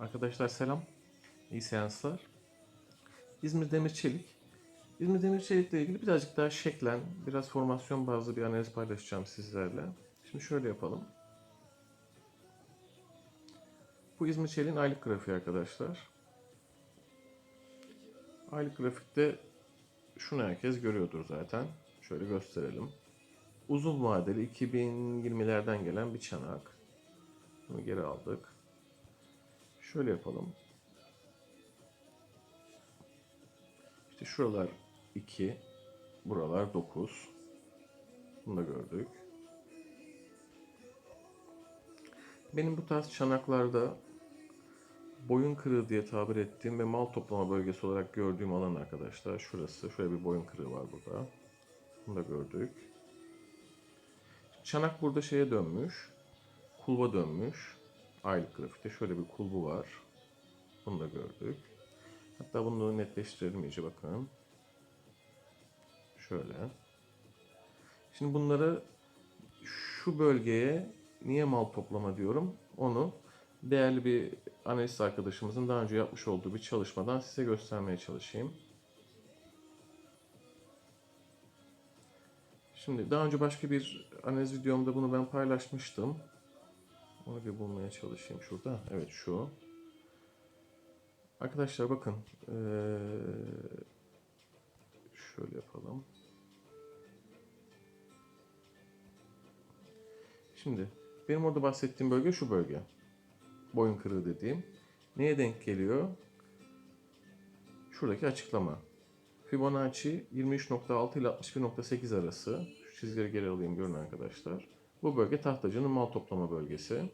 Arkadaşlar selam. İyi seanslar. İzmir Demir Çelik. İzmir Demir Çelik'le ilgili birazcık daha şeklen, biraz formasyon bazlı bir analiz paylaşacağım sizlerle. Şimdi şöyle yapalım. Bu İzmir Çelik'in aylık grafiği arkadaşlar. Aylık grafikte şunu herkes görüyordur zaten. Şöyle gösterelim. Uzun vadeli 2020'lerden gelen bir çanak. Bunu geri aldık. Şöyle yapalım. İşte şuralar 2, buralar 9. Bunu da gördük. Benim bu tarz çanaklarda boyun kırığı diye tabir ettiğim ve mal toplama bölgesi olarak gördüğüm alan arkadaşlar. Şurası. Şöyle bir boyun kırığı var burada. Bunu da gördük. Çanak burada şeye dönmüş. Kulba dönmüş. Aylık grafikte şöyle bir kulbu var. Bunu da gördük. Hatta bunu netleştirelim iyice bakın. Şöyle. Şimdi bunları şu bölgeye niye mal toplama diyorum onu değerli bir analist arkadaşımızın daha önce yapmış olduğu bir çalışmadan size göstermeye çalışayım. Şimdi daha önce başka bir analiz videomda bunu ben paylaşmıştım. Bir bulmaya çalışayım şurada. Evet şu. Arkadaşlar bakın. Ee, şöyle yapalım. Şimdi benim orada bahsettiğim bölge şu bölge. Boyun kırığı dediğim. Neye denk geliyor? Şuradaki açıklama. Fibonacci 23.6 ile 61.8 arası. Şu çizgileri geri alayım görün arkadaşlar. Bu bölge tahtacının mal toplama bölgesi.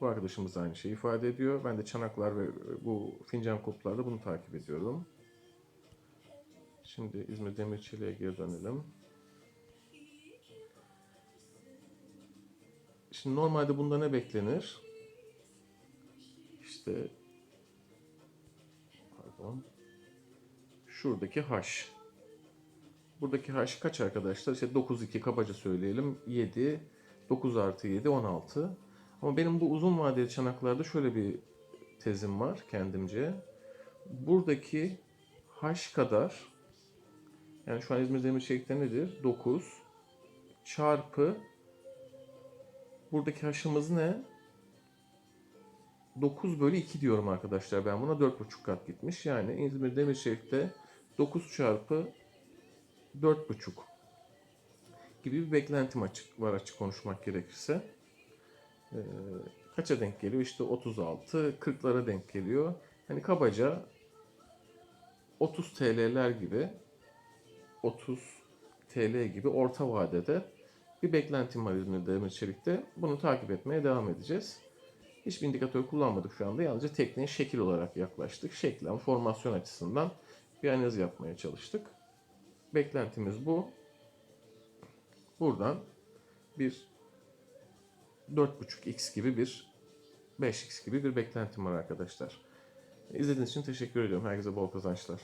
Bu arkadaşımız da aynı şeyi ifade ediyor. Ben de çanaklar ve bu fincan kuplarda bunu takip ediyorum. Şimdi İzmir Demirçeli'ye geri dönelim. Şimdi normalde bunda ne beklenir? İşte pardon. Şuradaki H. Buradaki H kaç arkadaşlar? İşte 9 2 kabaca söyleyelim. 7 9 artı 7 16. Ama benim bu uzun vadeli çanaklarda şöyle bir tezim var kendimce. Buradaki H kadar yani şu an İzmir Demir Çelik'te nedir? 9 çarpı buradaki H'ımız ne? 9 bölü 2 diyorum arkadaşlar ben buna 4,5 kat gitmiş. Yani İzmir Demir Çelik'te 9 çarpı 4,5 gibi bir beklentim açık var açık konuşmak gerekirse. Ee, kaça denk geliyor? İşte 36, 40'lara denk geliyor. Hani kabaca 30 TL'ler gibi 30 TL gibi orta vadede bir beklentim var İzmir Demir Çelik'te. Bunu takip etmeye devam edeceğiz. Hiçbir indikatör kullanmadık şu anda. Yalnızca tekniğe şekil olarak yaklaştık. Şeklen, formasyon açısından bir analiz yapmaya çalıştık. Beklentimiz bu. Buradan bir 4.5x gibi bir 5x gibi bir beklentim var arkadaşlar. İzlediğiniz için teşekkür ediyorum. Herkese bol kazançlar.